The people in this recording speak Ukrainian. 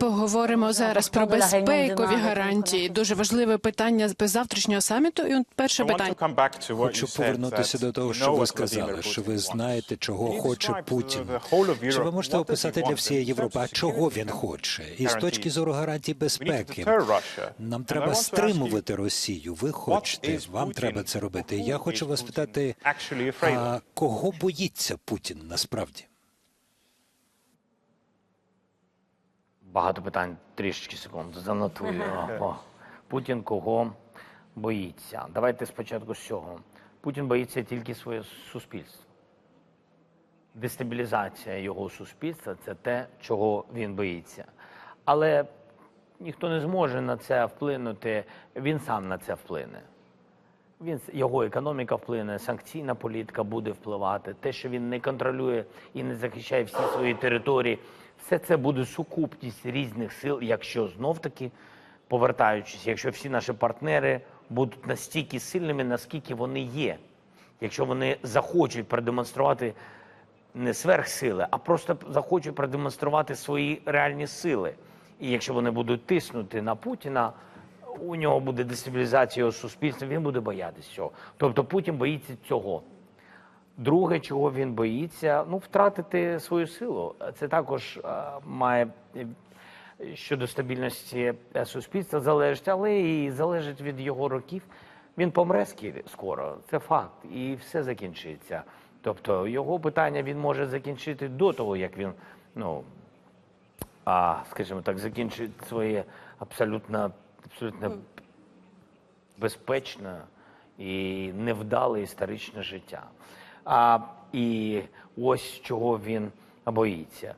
Поговоримо зараз про безпекові гарантії. Дуже важливе питання з завтрашнього саміту. І перше питання. Хочу повернутися до того, що ви сказали, що ви знаєте, чого хоче Путін. Чи ви можете описати для всієї Європи, а чого він хоче? І з точки зору гарантій безпеки, нам треба стримувати Росію. Ви хочете, вам треба це робити. Я хочу вас питати, а кого боїться Путін насправді? Багато питань, трішечки секунд, занотую. О, Путін кого боїться? Давайте спочатку з цього. Путін боїться тільки своє суспільство. Дестабілізація його суспільства це те, чого він боїться. Але ніхто не зможе на це вплинути, він сам на це вплине. Він його економіка вплине, санкційна політика буде впливати. Те, що він не контролює і не захищає всі свої території, все це буде сукупність різних сил, якщо знов таки повертаючись, якщо всі наші партнери будуть настільки сильними, наскільки вони є, якщо вони захочуть продемонструвати не сверхсили, а просто захочуть продемонструвати свої реальні сили. І якщо вони будуть тиснути на Путіна, у нього буде дестабілізація суспільства, він буде боятися цього. Тобто Путін боїться цього. Друге, чого він боїться, ну, втратити свою силу. Це також е, має е, щодо стабільності е, суспільства залежить, але і залежить від його років. Він помре скоро, це факт, і все закінчиться. Тобто його питання він може закінчити до того, як він, ну, а, скажімо так, закінчить своє абсолютно, абсолютно безпечне і невдале історичне життя. А, і ось чого він боїться.